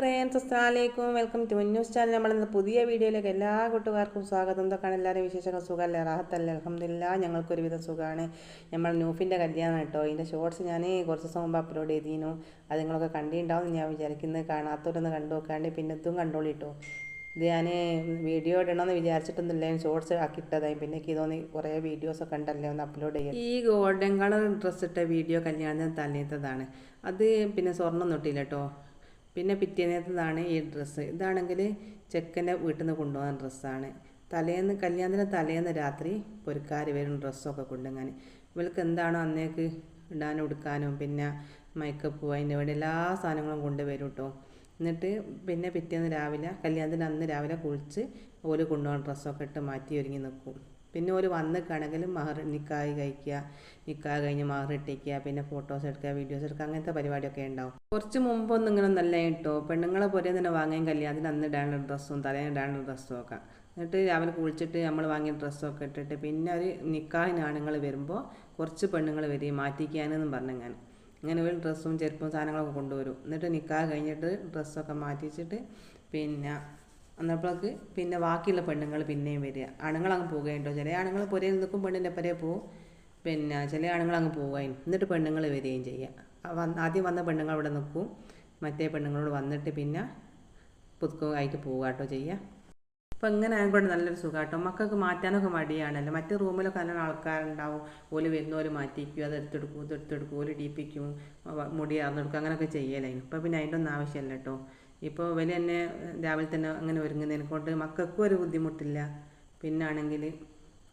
Friends അസ്സാമലൈക്കും welcome to news channel നമ്മളിന്ന് പുതിയ വീഡിയോയിലേക്ക് എല്ലാ കൂട്ടുകാർക്കും സ്വാഗതം. എന്തൊക്കെയാണ് എല്ലാവരും വിശേഷങ്ങൾ? സുഖമല്ലേ? റാഹത്തല്ലേ? അലഹമില്ല ഞങ്ങൾക്കൊരുവിധം സുഖമാണ്. നമ്മൾ നൂഫിന്റെ കല്യാണം കേട്ടോ. ഇതിന്റെ ഷോർട്സ് ഞാൻ കുറച്ച് ദിവസം മുമ്പ് അപ്ലോഡ് ചെയ്തിരുന്നു അത് നിങ്ങളൊക്കെ കണ്ടിട്ടുണ്ടാവും ഞാൻ വിചാരിക്കുന്നത്. കാണാത്തവരൊന്ന് കണ്ടു നോക്കാണ്ട് പിന്നെ ഇതും കണ്ടോളിട്ടോ ഇത് ഞാൻ വീഡിയോ ഇടണമെന്ന് വിചാരിച്ചിട്ടൊന്നുമില്ല. ഞാൻ ഷോർട്സ് ആക്കിയിട്ടതായി. പിന്നെ എനിക്ക് തോന്നി കുറേ വീഡിയോസൊക്കെ ഉണ്ടല്ലേ? ഒന്ന് അപ്ലോഡ് ചെയ്യാം ഈ ഗോൾഡൻ കളർ ഡ്രസ്സ് ഇട്ട വീഡിയോ കല്യാണത്തിന് തലേത്തതാണ്. അത് പിന്നെ സ്വർണം തൊട്ടില്ല കേട്ടോ. പിന്നെ പിറ്റേന്നേത്തതാണ് ഈ ഡ്രസ്സ് ഇതാണെങ്കിൽ ചെക്കന്റെ വീട്ടിൽ നിന്ന് കൊണ്ടുപോകുന്ന ഡ്രസ്സാണ് തലേന്ന് കല്യാണത്തിന് തലേന്ന് രാത്രി പൊരുക്കാർ വരും ഡ്രസ്സൊക്കെ കൊണ്ടുങ്ങാൻ ഇവൾക്ക് എന്താണോ അന്നേക്ക് ഇടാനും ഉടുക്കാനും പിന്നെ മേക്കപ്പ് അതിന്റെ വേണ്ടി എല്ലാ സാധനങ്ങളും കൊണ്ടുവരും കേട്ടോ എന്നിട്ട് പിന്നെ പിറ്റേന്ന് രാവിലെ കല്യാണത്തിന് അന്ന് രാവിലെ കുളിച്ച് ഓൽ കൊണ്ടുപോകുന്ന ഡ്രസ്സൊക്കെ ഇട്ട് മാറ്റി ഒരുങ്ങി നിൽക്കും. പിന്നെ ഒരു വന്നിക്കാണെങ്കിൽ മഹർ നിക്കാഹ് കഴിക്കുക നിക്കാഹ് കഴിഞ്ഞ് മഹർ ഇട്ടിക്കുക പിന്നെ ഫോട്ടോസ് എടുക്കുക വീഡിയോസ് എടുക്കുക അങ്ങനത്തെ പരിപാടിയൊക്കെ ഉണ്ടാവും കുറച്ച് മുമ്പൊന്നും ഇങ്ങനെ നല്ല കേട്ടോ. പെണ്ണുങ്ങളെ പോലെ തന്നെ വാങ്ങിയ കല്യാണത്തിന് അന്ന് ഇടാനുള്ള ഡ്രസ്സും തലേന്ന് ഇടാനുള്ള ഡ്രസ്സും ഒക്കെ. എന്നിട്ട് രാവിലെ കുളിച്ചിട്ട് നമ്മൾ വാങ്ങിയ ഡ്രസ്സൊക്കെ ഇട്ടിട്ട് പിന്നെ ഒരു നിക്കാഹിന് ആണുങ്ങൾ വരുമ്പോൾ കുറച്ച് പെണ്ണുങ്ങൾ വരികയും മാറ്റിക്കാനെന്നും പറഞ്ഞു ഞാൻ ഇങ്ങനെ ഒരു ഡ്രസ്സും ചെരുപ്പും സാധനങ്ങളൊക്കെ കൊണ്ടുവരും. എന്നിട്ട് നിക്കാഹ് കഴിഞ്ഞിട്ട് ഡ്രസ്സൊക്കെ മാറ്റിച്ചിട്ട് പിന്നെ അന്നപ്പോഴേക്ക് പിന്നെ ബാക്കിയുള്ള പെണ്ണുങ്ങൾ പിന്നെയും വരിക. ആണുങ്ങൾ അങ്ങ് പോകുകയുണ്ടോ ചില ആണുങ്ങൾ പുരയിൽ നിൽക്കും പെണ്ണിന്റെ പുരയെ പോവും പിന്നെ ചില ആണുങ്ങൾ അങ്ങ് പോവുകയും എന്നിട്ട് പെണ്ണുങ്ങൾ വരികയും ചെയ്യുക. ആദ്യം വന്ന പെണ്ണുങ്ങൾ അവിടെ നിൽക്കും. മറ്റേ പെണ്ണുങ്ങളോട് വന്നിട്ട് പിന്നെ പുതുക്കമായിട്ട് പോവുക കേട്ടോ ചെയ്യുക. അപ്പം ഇങ്ങനെ ആയതുകൊണ്ട് നല്ലൊരു സുഖം കേട്ടോ. മക്കൾക്ക് മാറ്റാനൊക്കെ മടിയാണല്ലോ. മറ്റു റൂമിലൊക്കെ നല്ല ആൾക്കാരുണ്ടാവും. ഓൽ വരുന്നവർ മാറ്റിക്കും അത് എടുത്തെടുക്കും ഇത് എടുത്തെടുക്കും. ഓൽ ഡീപ്പിക്കും മുടി അറന്നെടുക്കും അങ്ങനെയൊക്കെ ചെയ്യലായിരുന്നു. ഇപ്പം പിന്നെ അതിന്റെ ഒന്നും ആവശ്യമില്ല കേട്ടോ. ഇപ്പോൾ ഇവർ തന്നെ രാവിലെ തന്നെ അങ്ങനെ ഒരുങ്ങുന്നതിനെ കൊണ്ട് മക്കൾക്കും ഒരു ബുദ്ധിമുട്ടില്ല. പിന്നാണെങ്കിൽ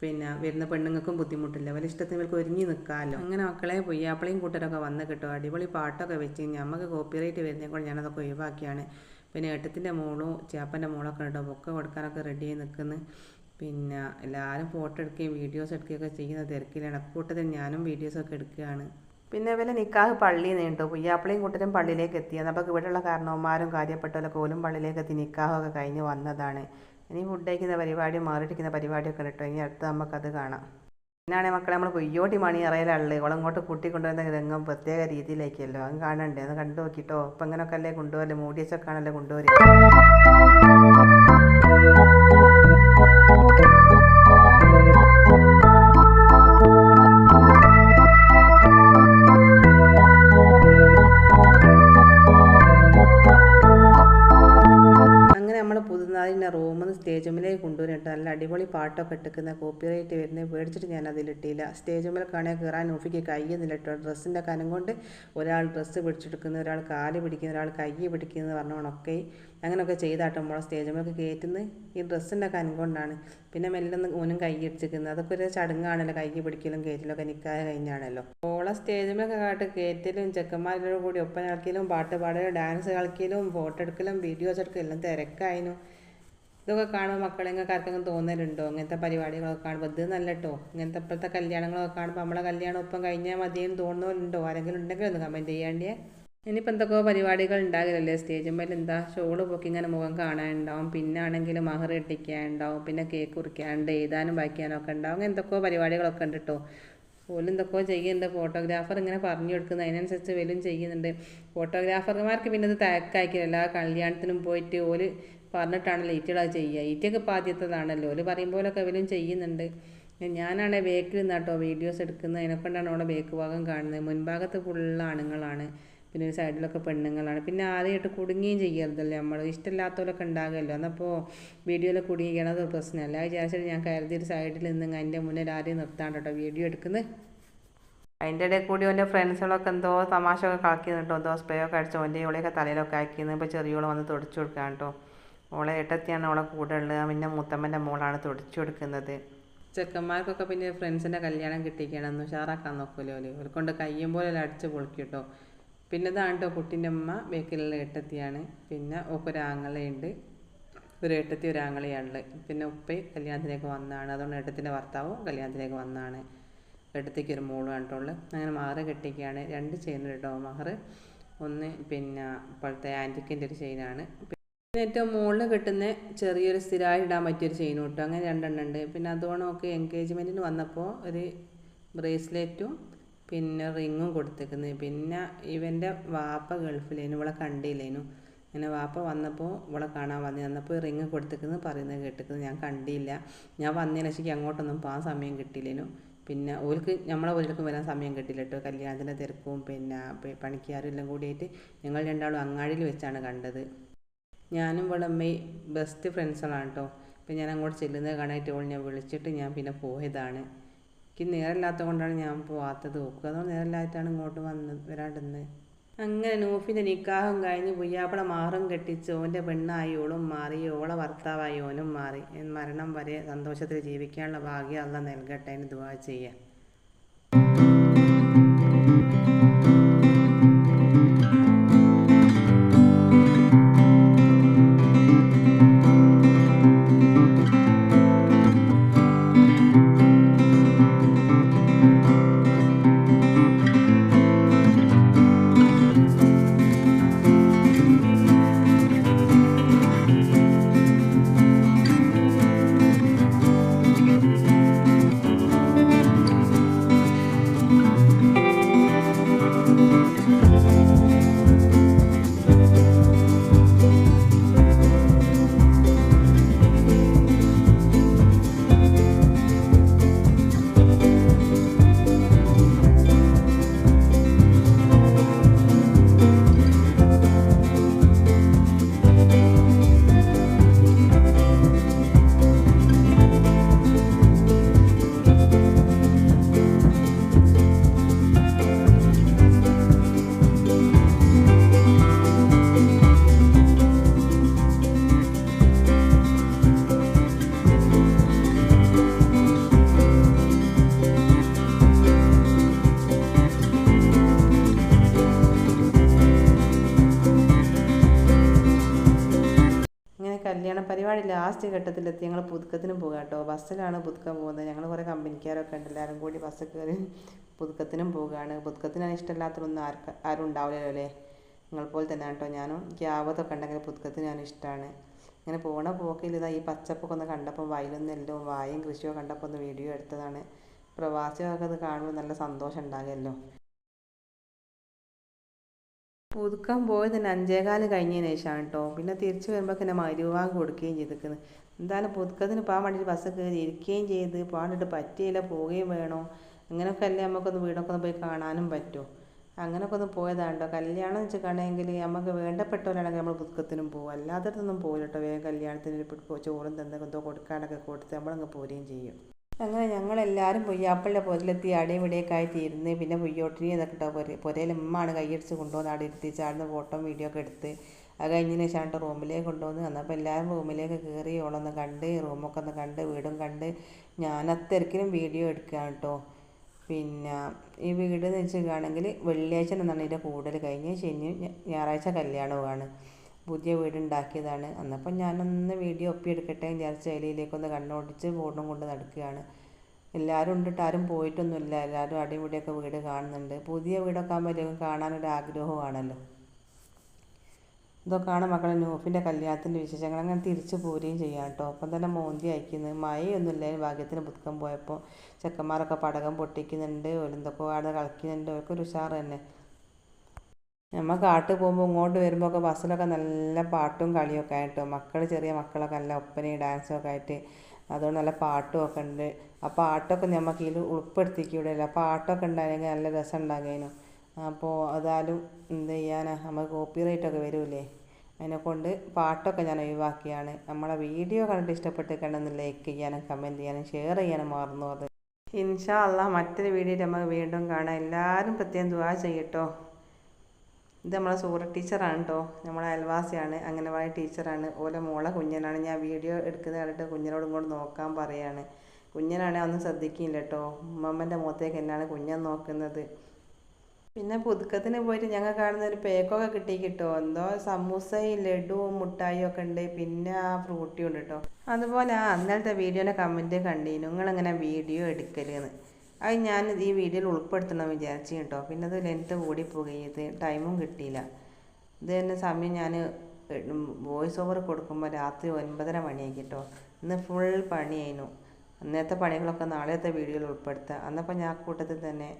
പിന്നെ വരുന്ന പെണ്ണുങ്ങൾക്കും ബുദ്ധിമുട്ടില്ല. വലിയ ഇഷ്ടത്തിന് ഇവർക്ക് ഒരുങ്ങി നിൽക്കാമല്ലോ അങ്ങനെ മക്കളെ പൊയ്യാപ്പിളയും കൂട്ടരൊക്കെ വന്ന് കിട്ടും. അടിപൊളി പാട്ടൊക്കെ വെച്ച് നമുക്ക് കോപ്പിറൈറ്റ് വരുന്നതിനെ കൊണ്ട് ഞാനതൊക്കെ ഒഴിവാക്കിയാണ്. പിന്നെ ഏട്ടത്തിന്റെ മോളും ചേപ്പന്റെ മോളൊക്കെ ഉണ്ടോ ബൊക്കെ കൊടുക്കാനൊക്കെ റെഡി ആയി നിൽക്കുന്നു പിന്നെ എല്ലാവരും ഫോട്ടോ എടുക്കുകയും വീഡിയോസ് എടുക്കുകയൊക്കെ ചെയ്യുന്ന തിരക്കിലാണ്. അക്കൂട്ടത്തിൽ ഞാനും വീഡിയോസൊക്കെ എടുക്കുകയാണ്. പിന്നെ ഇവലെ നിക്കാഹ് പള്ളിയിൽ നീണ്ടു. പുയ്യാപ്പിളയും കൂട്ടരും പള്ളിയിലേക്ക് എത്തിയത് അപ്പോൾ ഇവിടെയുള്ള കാരണവന്മാരും കാര്യപ്പെട്ടവരൊക്കെ ഓലും പള്ളിയിലേക്ക് എത്തി നിക്കാഹൊക്കെ കഴിഞ്ഞ് വന്നതാണ്. ഇനി ഫുഡ് കഴിക്കുന്ന പരിപാടി മാറിയിരിക്കുന്ന പരിപാടിയൊക്കെ കേട്ടോ ഇനി അടുത്ത് നമുക്കത് കാണാം. പിന്നാണ് മക്കളെ നമ്മൾ പൊയ്യോട്ടി മണി അറിയലുള്ളത് ഇവളങ്ങോട്ട് കൂട്ടിക്കൊണ്ടുവരുന്ന രംഗം പ്രത്യേക രീതിയിലേക്കല്ലോ. അത് കാണണ്ടേ? അത് കണ്ടു നോക്കിട്ടോ. ഇപ്പം ഇങ്ങനെയൊക്കെ അല്ലേ കൊണ്ടുപോകല്ലേ മൂടിയച്ചൊക്കെ ആണല്ലേ കൊണ്ടുവരിക നിന്ന് സ്റ്റേജുമിലേക്ക് കൊണ്ടുവരിട്ട് നല്ല അടിപൊളി പാട്ടൊക്കെ ഇട്ടിക്കുന്ന കോപ്പിറൈറ്റ് വരുന്നത് മേടിച്ചിട്ട് ഞാൻ അതിലിട്ടില്ല സ്റ്റേജുമിൽ കാണാൻ കയറാൻ ഒഫിക്ക് കയ്യൊന്നും കേട്ടോ ഡ്രസ്സിന്റെ കനം കൊണ്ട് ഒരാൾ ഡ്രസ്സ് പിടിച്ചെടുക്കുന്ന ഒരാൾ കാൽ പിടിക്കുന്ന ഒരാൾ കൈ പിടിക്കുന്ന പറഞ്ഞോണൊക്കെ അങ്ങനെയൊക്കെ ചെയ്താട്ടോ നമ്മളെ സ്റ്റേജുമൊക്കെ കയറ്റുന്നത്. ഈ ഡ്രസ്സിന്റെ കനം കൊണ്ടാണ്. പിന്നെ മെല്ലൊന്ന് ഓനും കൈ ഇടിച്ചിരിക്കുന്നത് അതൊക്കെ ഒരു ചടങ്ങാണല്ലോ. കൈ പിടിക്കലും കയറ്റലൊക്കെ നിൽക്കാതെ കഴിഞ്ഞാണല്ലോ. ഓളെ സ്റ്റേജിലൊക്കെ കാട്ട് കയറ്റലും ചെക്കന്മാരുടെ കൂടി ഒപ്പം കളിക്കലും പാട്ട് പാടലും ഡാൻസ് കളിക്കലും ഫോട്ടോ എടുക്കലും വീഡിയോസ് എടുക്കലും എല്ലാം തിരക്കായിരുന്നു ഇതൊക്കെ കാണുമ്പോൾ മക്കളെ ഇങ്ങനെ ആർക്കെങ്കിലും തോന്നലുണ്ടോ? ഇങ്ങനത്തെ പരിപാടികളൊക്കെ കാണുമ്പോൾ ഇത് നല്ല കേട്ടോ ഇങ്ങനത്തെ ഇപ്പോഴത്തെ കല്യാണങ്ങളൊക്കെ കാണുമ്പോൾ നമ്മളെ കല്യാണം ഒപ്പം കഴിഞ്ഞാൽ മതിയെന്ന് തോന്നുന്നവരുണ്ടോ ആരെങ്കിലും ഉണ്ടെങ്കിൽ ഒന്ന് കമന്റ് ചെയ്യാണ്ടേ ഇനിയിപ്പോൾ എന്തൊക്കെയോ പരിപാടികൾ ഉണ്ടാകില്ലല്ലേ സ്റ്റേജ് മേലെ എന്താ? ഷോൾ പൊക്കി ഇങ്ങനെ മുഖം കാണാനുണ്ടാവും. പിന്നെ ആണെങ്കിൽ മഹർ ഇട്ടിക്കാനുണ്ടാവും പിന്നെ കേക്ക് കുറിക്കാനുണ്ട്. എഴുതാനും വായിക്കാനും ഒക്കെ ഉണ്ടാവും. അങ്ങനെ പരിപാടികളൊക്കെ ഉണ്ട് കേട്ടോ പോലും എന്തൊക്കെയോ ചെയ്യുന്നുണ്ട്. ഫോട്ടോഗ്രാഫർ ഇങ്ങനെ പറഞ്ഞു കൊടുക്കുന്നത് അതിനനുസരിച്ച് വലും ചെയ്യുന്നുണ്ട്. ഫോട്ടോഗ്രാഫർമാർക്ക് പിന്നെ ഇത് തയക്കായിരിക്കില്ല എല്ലാ കല്യാണത്തിനും പോയിട്ട് ഓൽ പറഞ്ഞിട്ടാണ് ലൈറ്റുകൾ ചെയ്യുക. ഈറ്റയൊക്കെ ഇപ്പോൾ ആദ്യത്തേതാണല്ലോ. ഓൽ പറയുമ്പോലൊക്കെ അവരും ചെയ്യുന്നുണ്ട്. ഞാനാണ് ബേക്കിൽ നിന്നാട്ടോ വീഡിയോസ് എടുക്കുന്നത്. അതിനെക്കൊണ്ടാണ് അവിടെ ബേക്ക് ഭാഗം കാണുന്നത്. മുൻഭാഗത്ത് ഫുള്ള് ആണുങ്ങളാണ്. പിന്നെ ഒരു സൈഡിലൊക്കെ പെണ്ണുങ്ങളാണ്. പിന്നെ ആദ്യമായിട്ട് കുടുങ്ങുകയും ചെയ്യരുതല്ലേ നമ്മൾ. ഇഷ്ടമില്ലാത്തവരൊക്കെ ഉണ്ടാകുമല്ലോ. എന്നപ്പോൾ വീഡിയോയിൽ കുടുങ്ങിക്കണത് പ്രശ്നമല്ല. വിചാരിച്ചിട്ട് ഞാൻ കരുതി ഒരു സൈഡിൽ നിന്ന് അതിന്റെ മുന്നിൽ ആരെയും നിർത്താണ്ട് കേട്ടോ വീഡിയോ എടുക്കുന്നത്. അതിന്റെ ഇടയിൽ കൂടി ഓന്റെ ഫ്രണ്ട്സുകളൊക്കെ എന്തോ തമാശ ഒക്കെ കളിക്കുന്നുണ്ടോ എന്തോ സ്പ്രേ ഒക്കെ അടിച്ച് ഓന്റെ ഇവളെയൊക്കെ തലയിലൊക്കെ ആക്കിയിരുന്നു ഇപ്പോൾ ചെറിയോളം വന്ന് തുടച്ചു കൊടുക്കാൻ കേട്ടോ. ഓളെ ഏട്ടത്തിയാണ് ഓളെ കൂടെ ഉള്ളത്. പിന്നെ മുത്തമ്മന്റെ മോളാണ് തുടച്ചു കൊടുക്കുന്നത്. ചെക്കന്മാർക്കൊക്കെ പിന്നെ ഫ്രണ്ട്സിന്റെ കല്യാണം കിട്ടിക്കണം ഉഷാറാക്കാൻ നോക്കുമല്ലോ ഒരു കൊണ്ട് കയ്യും പോലെ അടിച്ച് പൊളിക്കും കേട്ടോ പിന്നെ ഇതാണ് കേട്ടോ കുട്ടീന്റെ അമ്മ ബേക്കിലുള്ള ഏട്ടത്തിയാണ്. പിന്നെ ഒക്കൊരാങ്ങളയുണ്ട് ഒരു ഏട്ടത്തി ഒരാങ്ങളയാണുള്ളത് പിന്നെ ഉപ്പ കല്യാണത്തിലേക്ക് വന്നതാണ്. അതുകൊണ്ട് ഏട്ടത്തിന്റെ ഭർത്താവും കല്യാണത്തിലേക്ക് വന്നതാണ്. ഏട്ടത്തിക്ക് ഒരു മോളും കണ്ടുള്ളത് അങ്ങനെ മാറ് കെട്ടിക്കുകയാണ് രണ്ട് ചെയിൻ കേട്ടോ മഹർ ഒന്ന് പിന്നെ ഇപ്പോഴത്തെ ആന്റിക്കിന്റെ ഒരു ചെയിനാണ്. ഏറ്റവും മുകളിൽ കിട്ടുന്ന ചെറിയൊരു സ്ഥിരമായി ഇടാൻ പറ്റിയൊരു ചെയിൻ കിട്ടും. അങ്ങനെ രണ്ടെണ്ണം ഉണ്ട്. പിന്നെ അതുകൊണ്ട് നമുക്ക് എൻഗേജ്മെന്റിന് വന്നപ്പോൾ ഒരു ബ്രേസ്ലെറ്റും പിന്നെ റിങ്ങും കൊടുത്തേക്കുന്നത് പിന്നെ ഇവന്റെ വാപ്പ ഗൾഫിലേനു ഇവളെ കണ്ടില്ലേനു. ഇങ്ങനെ വാപ്പ വന്നപ്പോൾ ഇവളെ കാണാൻ വന്നു. വന്നപ്പോൾ റിങ് കൊടുത്തേക്കുന്നത് പറയുന്നത് കേട്ടിരിക്കുന്നത് ഞാൻ കണ്ടില്ല. ഞാൻ വന്നതിന് ശേഷം അങ്ങോട്ടൊന്നും പോകാൻ സമയം കിട്ടിയില്ലേനു. പിന്നെ ഓർക്ക് നമ്മളെ ഓരോക്കും വരാൻ സമയം കിട്ടില്ല കേട്ടോ. കല്യാണത്തിന്റെ തിരക്കും പിന്നെ പണിക്കാരും എല്ലാം കൂടിയിട്ട് ഞങ്ങൾ രണ്ടാളും അങ്ങാടിയിൽ വെച്ചാണ് കണ്ടത്. ഞാനും ഇവിടെ ബെസ്റ്റ് ഫ്രണ്ട്സുകളാണ് കേട്ടോ ഇപ്പം ഞാൻ അങ്ങോട്ട് ചെല്ലുന്നത് കാണാനായിട്ട് ഓൾ ഞാൻ വിളിച്ചിട്ട് ഞാൻ പിന്നെ പോയതാണ്. എനിക്ക് നേരമില്ലാത്തത് കൊണ്ടാണ് ഞാൻ പോവാത്തത് നോക്കുക. അതോ നേരമില്ലായിട്ടാണ് ഇങ്ങോട്ട് വന്ന് വരാണ്ടെന്ന് അങ്ങനെ നൂഫിന്റെ നിക്കാഹം കഴിഞ്ഞ് പുയ്യാപ്പള മാറും കെട്ടിച്ച് ഓന്റെ പെണ്ണായി ഓളും മാറി ഓളെ ഭർത്താവായി ഓനും മാറി. മരണം വരെ സന്തോഷത്തിൽ ജീവിക്കാനുള്ള ഭാഗ്യം അല്ല നൽകട്ടെ എന്ന് ദുവാ ചെയ്യാം. ലാസ്റ്റ് ഘട്ടത്തിലെത്തി ഞങ്ങൾ പുതുക്കത്തിന് പോകുക കേട്ടോ. ബസ്സിലാണ് പുതുക്കാൻ പോകുന്നത്. ഞങ്ങൾ കുറേ കമ്പനിക്കാരൊക്കെ ഉണ്ട്. എല്ലാവരും കൂടി ബസ് കയറി പുതുക്കത്തിനും പോകുകയാണ് പുതുക്കത്തിനാണ് ഇഷ്ടമില്ലാത്തതൊന്നും ആർക്ക് ആരും ഉണ്ടാവില്ലല്ലോ അല്ലേ? നിങ്ങൾ പോലെ തന്നെ കേട്ടോ ഞാനും. എനിക്ക് ആവതൊക്കെ ഉണ്ടെങ്കിൽ പുതുക്കത്തിന് ഞാൻ ഇഷ്ടമാണ്. ഇങ്ങനെ പോണ പോക്കിൽ ഇതാ ഈ പച്ചപ്പൊക്കെ ഒന്ന് കണ്ടപ്പോൾ വയലും നെല്ലും വായും കൃഷിയോ കണ്ടപ്പോൾ ഒന്ന് വീഡിയോ എടുത്തതാണ്. പ്രവാസികൾക്ക് അത് കാണുമ്പോൾ നല്ല സന്തോഷം ഉണ്ടാകുമല്ലോ. പുതുക്കാൻ പോയത് തന്നെ അഞ്ചേകാൽ കഴിഞ്ഞതിന് ശേഷമാണ് കേട്ടോ പിന്നെ തിരിച്ചു വരുമ്പോൾ തന്നെ മരുവാഗ് കൊടുക്കുകയും ചെയ്തിരിക്കുന്നത് എന്തായാലും പുതുക്കത്തിന് പോകാൻ വേണ്ടിയിട്ട് ബസ് കയറി ഇരിക്കുകയും ചെയ്ത് പോകാണ്ടിട്ട് പറ്റിയില്ല പോവുകയും വേണോ? അങ്ങനെയൊക്കെ അല്ലേ നമുക്കൊന്ന് വീടൊക്കെ ഒന്ന് പോയി കാണാനും പറ്റുമോ അങ്ങനെയൊക്കെ ഒന്ന് പോയതാണ് കേട്ടോ കല്യാണം എന്ന് വെച്ചിട്ടുണ്ടെങ്കിൽ നമുക്ക് വേണ്ടപ്പെട്ടവരാണെങ്കിൽ നമ്മൾ പുതുക്കത്തിനും പോകും അല്ലാത്തടത്തൊന്നും പോകില്ല കേട്ടോ വേഗം കല്യാണത്തിന് ചോറും തന്നെ എന്തോ കൊടുക്കാനൊക്കെ കൊടുത്ത് നമ്മളങ്ങ് പോരുകയും ചെയ്യും. അങ്ങനെ ഞങ്ങളെല്ലാവരും പൊയ്യാപ്പിളിന്റെ പൊതിലെത്തി അടയും ആയിട്ട് ഇരുന്ന് പിന്നെ പൊയ്യോട്ടിനി എന്നൊക്കെ കേട്ടോ പുര പുരയിൽ ഉമ്മാണ് കൈയടിച്ച് കൊണ്ടുവന്ന് അവിടെ ഇരുത്തി ചാടുന്ന ഫോട്ടോ വീഡിയോ ഒക്കെ എടുത്ത് അത് കഴിഞ്ഞതിന് ശേഷം റൂമിലേക്ക് കൊണ്ടുവന്ന് വന്നപ്പോൾ എല്ലാവരും റൂമിലേക്ക് കയറി ഓളൊന്ന് കണ്ട് റൂമൊക്കെ ഒന്ന് കണ്ട് വീടും കണ്ട് ഞാൻ അത്തിരക്കിലും വീഡിയോ എടുക്കുകയാണ് കേട്ടോ പിന്നെ ഈ വീട് എന്ന് വെച്ചിട്ടാണെങ്കിൽ വെള്ളിയാഴ്ച എന്നാണ് ഇതിന്റെ കൂടുതൽ കഴിഞ്ഞ് ശനി ഞായറാഴ്ച കല്യാണവുമാണ്. പുതിയ വീട് ഉണ്ടാക്കിയതാണ് അന്നപ്പം ഞാനൊന്ന് വീഡിയോ ഒപ്പി എന്ന് വിചാരിച്ച് അതിലേക്കൊന്ന് കണ്ണോടിച്ച് ഫോണും കൊണ്ട് നടക്കുകയാണ്. എല്ലാവരും ഉണ്ടിട്ട് ആരും പോയിട്ടൊന്നുമില്ല. എല്ലാവരും അടിമുടിയൊക്കെ വീട് കാണുന്നുണ്ട്. പുതിയ വീടൊക്കെ ആകുമ്പോൾ എല്ലാവർക്കും കാണാനൊരു ആഗ്രഹമാണല്ലോ ഇതൊക്കെയാണ് മക്കളെ. നൂഫിന്റെ കല്യാണത്തിന്റെ വിശേഷങ്ങൾ. അങ്ങനെ തിരിച്ചു പോരുകയും ചെയ്യാം കേട്ടോ. അപ്പം തന്നെ മോന്തി അയക്കുന്നത് മഴയൊന്നുമില്ല. ഭാഗ്യത്തിന് പുതുക്കം പോയപ്പോൾ ചെക്കന്മാരൊക്കെ പടകം പൊട്ടിക്കുന്നുണ്ട്. ഓലെന്തൊക്കെ ആടെ കളിക്കുന്നുണ്ട്. അവർക്ക് ഒരു ഉഷാറ് തന്നെ. നമ്മൾ കാട്ടിൽ പോകുമ്പോൾ ഇങ്ങോട്ട് വരുമ്പോൾ ഒക്കെ ബസ്സിലൊക്കെ നല്ല പാട്ടും കളിയൊക്കെ ആയിട്ട് മക്കൾ ചെറിയ മക്കളൊക്കെ നല്ല ഒപ്പനയും ഡാൻസും ഒക്കെ ആയിട്ട് അതുകൊണ്ട് നല്ല പാട്ടും ഒക്കെ ഉണ്ട്. ആ പാട്ടൊക്കെ നമുക്ക് ഇതിൽ ഉൾപ്പെടുത്തിക്കൂടെയല്ലോ ആ പാട്ടൊക്കെ ഉണ്ടായിരുന്നെങ്കിൽ നല്ല രസം ഉണ്ടാകുന്നു അപ്പോൾ അതാലും എന്ത് ചെയ്യാനാ? നമ്മൾ കോപ്പിറൈറ്റ് ഒക്കെ വരൂലേ? അതിനെ കൊണ്ട് പാട്ടൊക്കെ ഞാൻ ഒഴിവാക്കിയാണ്. നമ്മളെ വീഡിയോ കണ്ടിട്ട് ഇഷ്ടപ്പെട്ട് കണ്ടെന്ന് ലൈക്ക് ചെയ്യാനും കമന്റ് ചെയ്യാനും ഷെയർ ചെയ്യാനും മറന്നു അത് ഇൻഷാ അള്ളാ മറ്റൊരു വീഡിയോയിൽ നമുക്ക് വീണ്ടും കാണാം. എല്ലാവരും പ്രത്യേകം ദുവാ ചെയ്യട്ടോ. ഇത് നമ്മളെ സൂറ ടീച്ചറാണ് കേട്ടോ നമ്മളെ അയൽവാസിയാണ് അംഗനവാടി ടീച്ചറാണ്. ഓലെ മോളെ കുഞ്ഞനാണ്. ഞാൻ വീഡിയോ എടുക്കുന്ന കണ്ടിട്ട് കുഞ്ഞിനോടും കൂടെ നോക്കാൻ പറയാണ്. കുഞ്ഞനാണെ ഒന്നും ശ്രദ്ധിക്കില്ല കേട്ടോ ഉമ്മമ്മന്റെ മുഖത്തേക്ക് എന്നാണ് കുഞ്ഞൻ നോക്കുന്നത്. പിന്നെ പുതുക്കത്തിന് പോയിട്ട് ഞങ്ങൾ കാണുന്ന ഒരു പേക്കൊക്കെ കിട്ടി കിട്ടോ. എന്തോ സമൂസയും ലഡുവും മുട്ടായും ഒക്കെ ഉണ്ട്. പിന്നെ ആ ഫ്രൂട്ടിയും ഉണ്ട് കേട്ടോ അതുപോലെ ആ അന്നലത്തെ വീഡിയോന്റെ കമന്റ് കണ്ടീനു. നിങ്ങളെങ്ങനെ വീഡിയോ എടുക്കലെന്ന് അത് ഞാൻ ഈ വീഡിയോയിൽ ഉൾപ്പെടുത്തണം വിചാരിച്ചു കേട്ടോ. പിന്നെ അത് കൂടി പോകുകയും ഇത് ടൈമും കിട്ടിയില്ല. ഇത് തന്നെ സമയം ഞാൻ വോയിസ് ഓവർ കൊടുക്കുമ്പോൾ രാത്രി ഒൻപതര മണിയായി കേട്ടോ. ഇന്ന് ഫുൾ പണിയായിരുന്നു. അന്നത്തെ പണികളൊക്കെ നാളത്തെ വീഡിയോയിൽ ഉൾപ്പെടുത്തുക അന്നപ്പോൾ ഞാൻ കൂട്ടത്തിൽ തന്നെ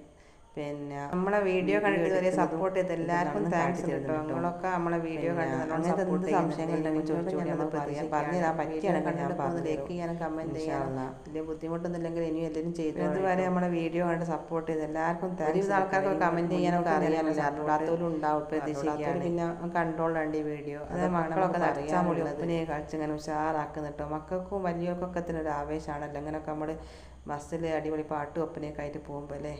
പിന്നെ നമ്മളെ വീഡിയോ കണ്ടിട്ട് സപ്പോർട്ട് ചെയ്ത് എല്ലാവർക്കും താങ്ക്സ് കേട്ടോ നിങ്ങളൊക്കെ നമ്മളെ വീഡിയോ കണ്ട് സംശയങ്ങളുണ്ടെങ്കിൽ ചോദിച്ചു പറയാം പറഞ്ഞു തരാൻ പറ്റിയാണ് ഞാൻ പറഞ്ഞു ലൈക്ക് ചെയ്യാനും കമന്റ് ചെയ്യാവുന്ന വലിയ ബുദ്ധിമുട്ടൊന്നുമില്ലെങ്കിൽ ഇനിയും എന്തെങ്കിലും ചെയ്തു ഇതുവരെ നമ്മളെ വീഡിയോ കണ്ട് സപ്പോർട്ട് ചെയ്ത് എല്ലാവർക്കും താങ്ക്സ് ആൾക്കാർക്ക് കമന്റ് ചെയ്യാനൊക്കെ അറിയാമല്ലോ അറിയാത്തവരും ഉണ്ടാവും പ്രതീക്ഷിക്കാൻ പിന്നെ കണ്ടോളാണ്ട് ഈ വീഡിയോ അത് മക്കളൊക്കെ അറിയാൻ മുടി ഒപ്പിനെ കളിച്ച് ഇങ്ങനെ ഉഷാറാക്കുന്നു കേട്ടോ മക്കൾക്കും വലിയവർക്കൊക്കെ തന്നെ ഒരു ആവേശമാണല്ലോ ഇങ്ങനെയൊക്കെ നമ്മൾ ബസ്സിൽ അടിപൊളി പാട്ടും ഒപ്പനയൊക്കെ ആയിട്ട് പോകുമ്പോൾ അല്ലേ?